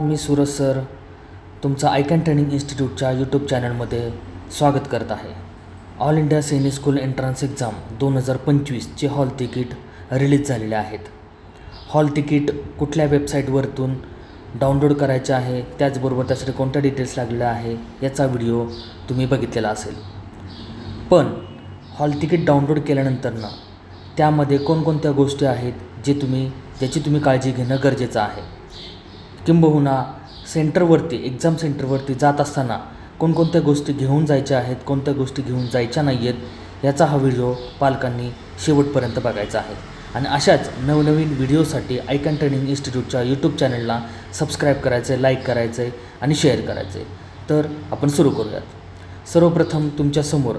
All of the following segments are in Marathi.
मी सूरज सर तुमचं आयकॅन ट्रेनिंग इन्स्टिट्यूटच्या यूट्यूब चॅनलमध्ये स्वागत करत आहे. All India Sainik School Entrance Exam दोन हजार पंचवीसचे हॉल तिकीट रिलीज झालेले आहेत. हॉल तिकीट कुठल्या वेबसाईटवरतून डाउनलोड करायचे आहे त्याचबरोबर त्यासाठी कोणत्या डिटेल्स लागलेल्या आहे याचा व्हिडिओ तुम्ही बघितलेला असेल. पण हॉल तिकीट डाउनलोड केल्यानंतर ना त्यामध्ये कोणकोणत्या गोष्टी आहेत जे तुम्ही ज्याची तुम्ही काळजी घेणं गरजेचं आहे? किंबहुना सेंटरवरती एक्झाम सेंटरवरती जात असताना कोणकोणत्या गोष्टी घेऊन जायच्या आहेत कोणत्या गोष्टी घेऊन जायच्या नाही आहेत याचा हा व्हिडिओ पालकांनी शेवटपर्यंत बघायचा आहे. आणि अशाच नवनवीन व्हिडिओसाठी आयकॅन ट्रेनिंग इन्स्टिट्यूटच्या यूट्यूब चॅनलला सबस्क्राईब करायचं आहे लाईक करायचं आहे आणि शेअर करायचं आहे तर आपण सुरू करूयात. सर्वप्रथम तुमच्यासमोर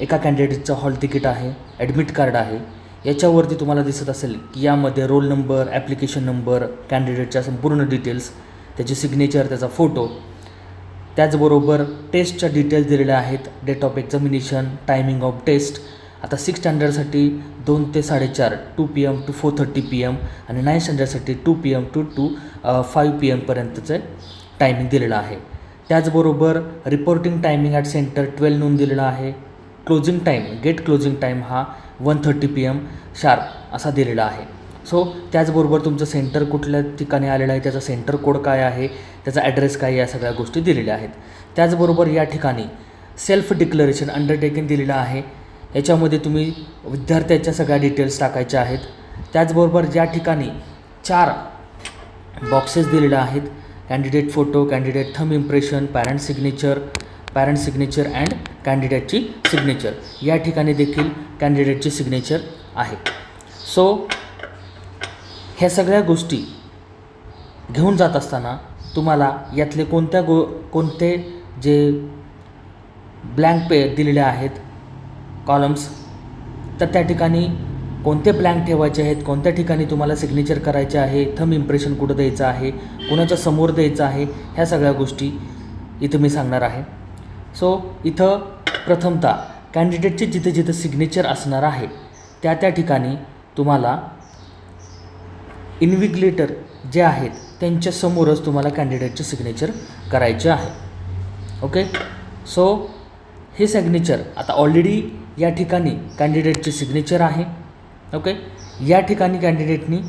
एका कॅन्डिडेटचं हॉल तिकीट आहे ॲडमिट कार्ड आहे. याच्यावरती तुम्हाला दिसत असेल की यामध्ये रोल नंबर ॲप्लिकेशन नंबर कॅन्डिडेटच्या संपूर्ण डिटेल्स त्याची सिग्नेचर त्याचा फोटो त्याचबरोबर टेस्टच्या डिटेल्स दिलेल्या आहेत. Date of examination timing of test आता सिक्स स्टँडर्डसाठी दोन ते साडेचार two P M to four thirty P M आणि nine स्टँडर्डसाठी two P M to to five P एमपर्यंतचे timing दिलेलं आहे. त्याचबरोबर reporting timing at centre twelve नोंद दिलेलं आहे. Closing time gate closing time हा one thirty P M sharp असा दिलेला आहे. सो त्याचबरोबर तुमचं सेंटर कुठल्या ठिकाणी आलेलं आहे त्याचा सेंटर कोड काय आहे त्याचा ॲड्रेस काय या सगळ्या गोष्टी दिलेल्या आहेत. त्याचबरोबर या ठिकाणी सेल्फ डिक्लरेशन अंडरटेकिंग दिलेलं आहे. याच्यामध्ये तुम्ही विद्यार्थ्याच्या सगळ्या डिटेल्स टाकायच्या आहेत. त्याचबरोबर ज्या ठिकाणी चार बॉक्सेस दिलेले आहेत candidate photo candidate thumb impression parent signature parent signature and कॅन्डिडेटची signature या ठिकाणी देखील कॅन्डिडेटची सिग्नेचर आहे. सो ह्या सगळ्या गोष्टी घेऊन जात असताना तुम्हाला यातले कोणत्या गो कोणते जे ब्लँक पे दिलेले आहेत कॉलम्स तर त्या ठिकाणी कोणते ब्लँक ठेवायचे आहेत कोणत्या ठिकाणी तुम्हाला सिग्नेचर करायचे आहे थम इम्प्रेशन कुठं द्यायचं आहे कुणाच्या समोर द्यायचं आहे ह्या सगळ्या गोष्टी इथं मी सांगणार आहे. सो इथं प्रथमतः कॅन्डिडेटचे जिथे जिथं सिग्नेचर असणार आहे त्या त्या ठिकाणी तुम्हाला इन्व्हिग्लेटर जे आहेत त्यांच्यासमोरच तुम्हाला कॅन्डिडेटचे सिग्नेचर करायचे आहे. ओके सो हे सिग्नेचर आता ऑलरेडी या ठिकाणी कॅन्डिडेटचे सिग्नेचर आहे. ओके या ठिकाणी कॅन्डिडेटनी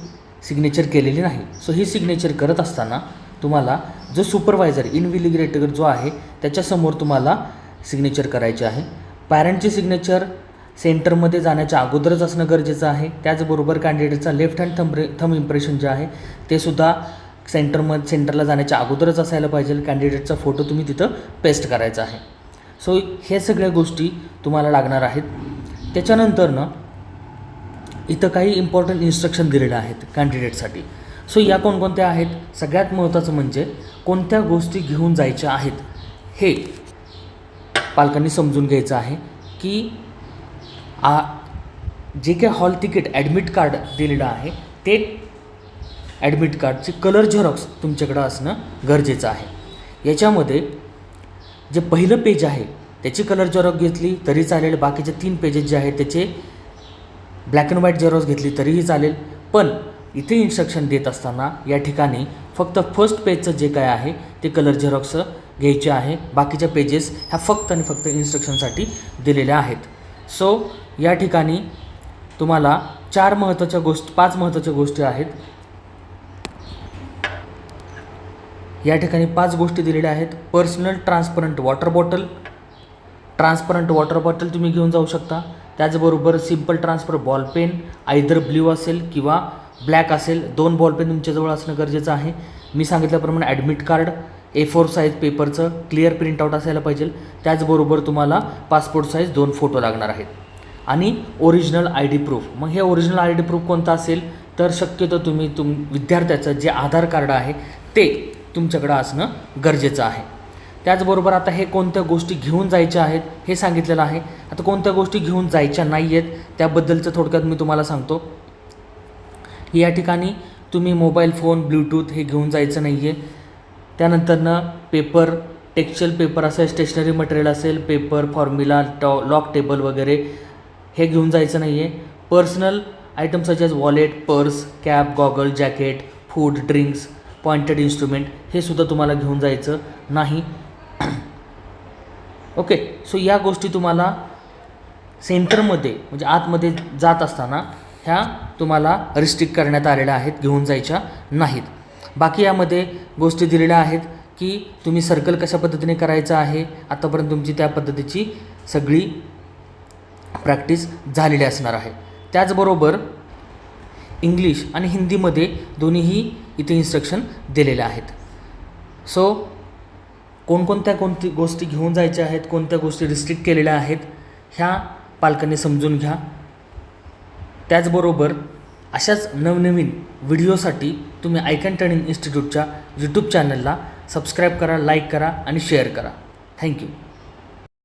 सिग्नेचर केलेली नाही. सो ही सिग्नेचर करत असताना तुम्हाला जो सुपरवायझर इनविलिग्रेटर जो आहे त्याच्यासमोर तुम्हाला सिग्नेचर करायचे आहे. पॅरेंटची सिग्नेचर सेंटरमध्ये जाण्याच्या अगोदरच असणं गरजेचं आहे. त्याचबरोबर कॅन्डिडेटचा left hand thumb thumb impression जे आहे ते सुद्धा सेंटरमध्ये सेंटरला जाण्याच्या अगोदरच असायला पाहिजे. कॅन्डिडेटचा फोटो तुम्ही तिथं पेस्ट करायचा आहे. सो हे सगळ्या गोष्टी तुम्हाला लागणार आहेत. त्याच्यानंतर ना इथं काही इम्पॉर्टंट इन्स्ट्रक्शन दिलेल्या आहेत कॅन्डिडेटसाठी सो या कोणकोणत्या आहेत? सगळ्यात महत्त्वाचं म्हणजे कोणत्या गोष्टी घेऊन जायच्या आहेत? हे पालकांनी समजून घ्यायचं आहे की आ जे काही हॉल तिकीट ॲडमिट कार्ड दिलेलं आहे ते ॲडमिट कार्डचे कलर झेरॉक्स तुमच्याकडं असणं गरजेचं आहे. याच्यामध्ये जे पहिलं पेज आहे त्याची कलर झेरॉक्स घेतली तरी चालेल. बाकीचे तीन पेजेस जे आहेत त्याचे ब्लॅक अँड व्हाईट झेरॉक्स घेतली तरीही चालेल. पण इथे इन्स्ट्रक्शन देत असताना या ठिकाणी फक्त फर्स्ट पेजचं जे काय आहे ते कलर झेरॉक्स घ्यायचे आहे. बाकीच्या पेजेस ह्या फक्त आणि फक्त इन्स्ट्रक्शनसाठी दिलेल्या आहेत. सो या ठिकाणी तुम्हाला चार महत्त्वाच्या गोष्ट पाच महत्त्वाच्या गोष्टी आहेत. या ठिकाणी पाच गोष्टी दिलेल्या आहेत. Personal transparent water bottle transparent water bottle तुम्ही घेऊन जाऊ शकता. त्याचबरोबर simple transfer ball pen either blue असेल किंवा ब्लॅक असेल दोन बॉल पेन तुमच्याजवळ असणं गरजेचं आहे. मी सांगितल्याप्रमाणे admit card A four size पेपरचं क्लिअर प्रिंटआउट असायला पाहिजे. त्याचबरोबर तुम्हाला पासपोर्ट साईज दोन फोटो लागणार आहेत. आणि ओरिजिनल आय डी प्रूफ मग हे ओरिजिनल आय डी प्रूफ कोणतं असेल? तर शक्यतो तुम्ही तुम विद्यार्थ्याचं जे आधार कार्ड आहे ते तुमच्याकडं असणं गरजेचं आहे. त्याचबरोबर आता हे कोणत्या गोष्टी घेऊन जायच्या आहेत हे सांगितलेलं आहे. आता कोणत्या गोष्टी घेऊन जायच्या नाही आहेत त्याबद्दलचं थोडक्यात मी तुम्हाला सांगतो. या ठिकाणी तुम्ही मोबाईल फोन ब्लूटूथ हे घेऊन जायचं नाही आहे त्यानंतरनं पेपर टेक्स्चर पेपर असेल स्टेशनरी मटेरियल असेल पेपर फॉर्म्युला टॉ लॉक टेबल वगैरे हे घेऊन जायचं नाही आहे personal items such as wallet purse cap goggle jacket food drinks pointed instrument हे सुद्धा तुम्हाला घेऊन जायचं नाही. ओके सो या गोष्टी तुम्हाला सेंटरमध्ये म्हणजे आतमध्ये जात असताना ह्या तुम्हाला रिस्ट्रिक्ट करण्यात आलेल्या आहेत घेऊन जायच्या नाहीत. बाकी यामध्ये गोष्टी दिलेल्या आहेत की तुम्ही सर्कल कशा पद्धतीने करायचं आहे आतापर्यंत तुमची त्या पद्धतीची सगळी प्रॅक्टिस झालेली असणार आहे. त्याचबरोबर इंग्लिश आणि हिंदीमध्ये दोन्हीही इथे इन्स्ट्रक्शन दिलेल्या आहेत. सो कोणकोणत्या कोणती गोष्टी घेऊन जायच्या आहेत कोणत्या गोष्टी रिस्ट्रिक्ट केलेल्या आहेत ह्या पालकांनी समजून घ्या. त्याचबरोबर अशाच नवनवीन व्हिडिओसाठी तुम्ही आयकन टर्निंग इन्स्टिट्यूटच्या यूट्यूब चॅनलला सबस्क्राईब करा लाईक करा आणि शेअर करा. थँक्यू